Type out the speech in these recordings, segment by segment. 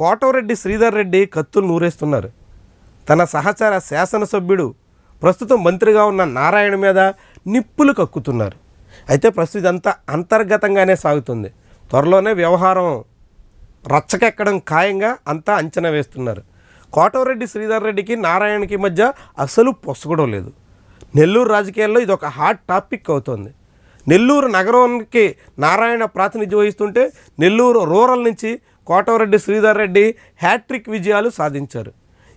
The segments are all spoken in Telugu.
కోటవరెడ్డి శ్రీధర్ రెడ్డి కత్తులు నూరేస్తున్నారు. తన సహచర శాసనసభ్యుడు ప్రస్తుతం మంత్రిగా ఉన్న నారాయణ మీద నిప్పులు కక్కుతున్నారు. అయితే ప్రస్తుతం ఇదంతా అంతర్గతంగానే సాగుతుంది. త్వరలోనే వ్యవహారం రచ్చకెక్కడం ఖాయంగా అంతా అంచనా వేస్తున్నారు. కోటవరెడ్డి శ్రీధర్ రెడ్డికి నారాయణకి మధ్య అసలు పొసగడం లేదు. నెల్లూరు రాజకీయాల్లో ఇది ఒక హాట్ టాపిక్ అవుతుంది. నెల్లూరు నగరానికి నారాయణ ప్రాతినిధ్యం వహిస్తుంటే నెల్లూరు రూరల్ నుంచి కోటవరెడ్డి శ్రీధర్ రెడ్డి హ్యాట్రిక్ విజయాలు సాధించారు.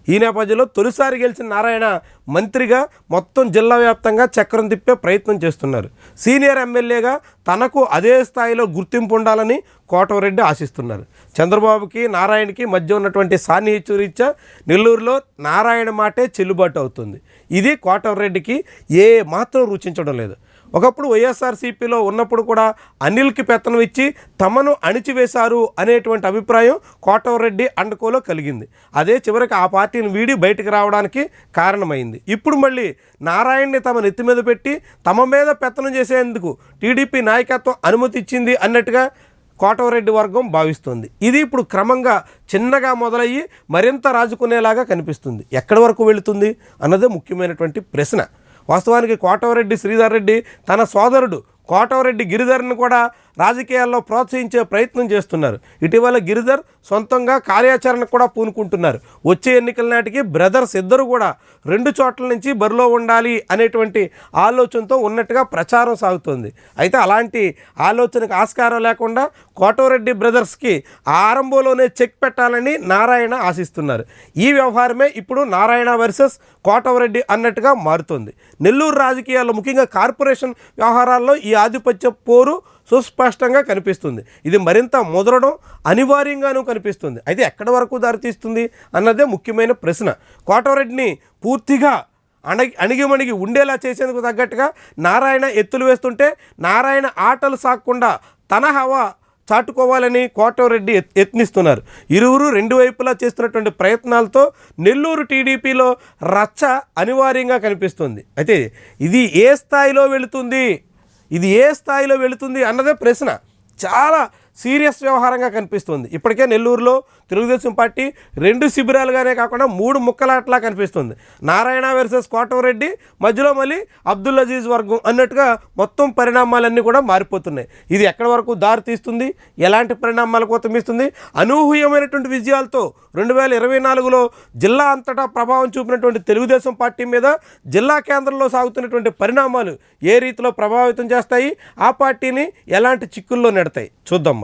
ఈ నేపథ్యంలో తొలిసారి గెలిచిన నారాయణ మంత్రిగా మొత్తం జిల్లా వ్యాప్తంగా చక్రం తిప్పే ప్రయత్నం చేస్తున్నారు. సీనియర్ ఎమ్మెల్యేగా తనకు అదే స్థాయిలో గుర్తింపు ఉండాలని కోటవరెడ్డి ఆశిస్తున్నారు. చంద్రబాబుకి నారాయణకి మధ్య ఉన్నటువంటి సాన్నిహిత్య రీత్యా నెల్లూరులో నారాయణ మాటే చెల్లుబాటు అవుతుంది. ఇది కోటవరెడ్డికి ఏ మాత్రం రుచించడం లేదు. ఒకప్పుడు వైఎస్ఆర్సీపీలో ఉన్నప్పుడు కూడా అనిల్కి పెత్తనం ఇచ్చి తమను అణిచివేశారు అనేటువంటి అభిప్రాయం కోటవరెడ్డి అండకోలో కలిగింది. అదే చివరికి ఆ పార్టీని వీడి బయటకు రావడానికి కారణమైంది. ఇప్పుడు మళ్ళీ నారాయణ్ని తమ నెత్తి మీద పెట్టి తమ మీద పెత్తనం చేసేందుకు టీడీపీ నాయకత్వం అనుమతి ఇచ్చింది అన్నట్టుగా కోటవరెడ్డి వర్గం భావిస్తుంది. ఇది ఇప్పుడు క్రమంగా చిన్నగా మొదలయ్యి మరింత రాజుకునేలాగా కనిపిస్తుంది. ఎక్కడి వరకు వెళుతుంది అన్నదే ముఖ్యమైనటువంటి ప్రశ్న. వాస్తవానికి కోటవరెడ్డి శ్రీధర్ రెడ్డి తన సోదరుడు కోటవరెడ్డి గిరిధర్ని కూడా రాజకీయాల్లో ప్రోత్సహించే ప్రయత్నం చేస్తున్నారు. ఇటీవల గిరిధర్ సొంతంగా కార్యాచరణకు కూడా పూనుకుంటున్నారు. వచ్చే ఎన్నికల నాటికి బ్రదర్స్ ఇద్దరు కూడా రెండు చోట్ల నుంచి బరిలో ఉండాలి అనేటువంటి ఆలోచనతో ఉన్నట్టుగా ప్రచారం సాగుతోంది. అయితే అలాంటి ఆలోచనకు ఆస్కారం లేకుండా కోటవరెడ్డి బ్రదర్స్కి ఆరంభంలోనే చెక్ పెట్టాలని నారాయణ ఆశిస్తున్నారు. ఈ వ్యవహారమే ఇప్పుడు నారాయణ వర్సెస్ కోటవరెడ్డి అన్నట్టుగా మారుతోంది. నెల్లూరు రాజకీయాల్లో ముఖ్యంగా కార్పొరేషన్ వ్యవహారాల్లో ఈ ఆధిపత్య పోరు సుస్పష్టంగా కనిపిస్తుంది. ఇది మరింత ముదరడం అనివార్యంగానూ కనిపిస్తుంది. అయితే ఎక్కడి వరకు దారితీస్తుంది అన్నదే ముఖ్యమైన ప్రశ్న. కోటవరెడ్డిని పూర్తిగా అణగి అణిగిమణిగి ఉండేలా చేసేందుకు తగ్గట్టుగా నారాయణ ఎత్తులు వేస్తుంటే నారాయణ ఆటలు సాగకుండా తన హవా చాటుకోవాలని కోటవరెడ్డి యత్- యత్నిస్తున్నారు. ఇరువురు రెండు వైపులా చేస్తున్నటువంటి ప్రయత్నాలతో నెల్లూరు టీడీపీలో రచ్చ అనివార్యంగా కనిపిస్తుంది. అయితే ఇది ఏ స్థాయిలో వెళుతుంది? ఇది ఏ స్థాయిలో వెళుతుంది అన్నదే ప్రశ్న. చాలా సీరియస్ వ్యవహారంగా కనిపిస్తుంది. ఇప్పటికే నెల్లూరులో తెలుగుదేశం పార్టీ రెండు శిబిరాలుగానే కాకుండా మూడు ముక్కలాట్లా కనిపిస్తుంది. నారాయణ వర్సెస్ కోటవరెడ్డి మధ్యలో మళ్ళీ అబ్దుల్ అజీజ్ వర్గం అన్నట్టుగా మొత్తం పరిణామాలన్నీ కూడా మారిపోతున్నాయి. ఇది ఎక్కడి వరకు దారి తీస్తుంది? ఎలాంటి పరిణామాలకు ఉత్తమిస్తుంది అనూహ్యమైనటువంటి విజయాలతో రెండు వేల ఇరవై నాలుగులో జిల్లా అంతటా ప్రభావం చూపినటువంటి తెలుగుదేశం పార్టీ మీద జిల్లా కేంద్రంలో సాగుతున్నటువంటి పరిణామాలు ఏ రీతిలో ప్రభావితం చేస్తాయి? ఆ పార్టీని ఎలాంటి చిక్కుల్లో నెడతాయి? చూద్దాం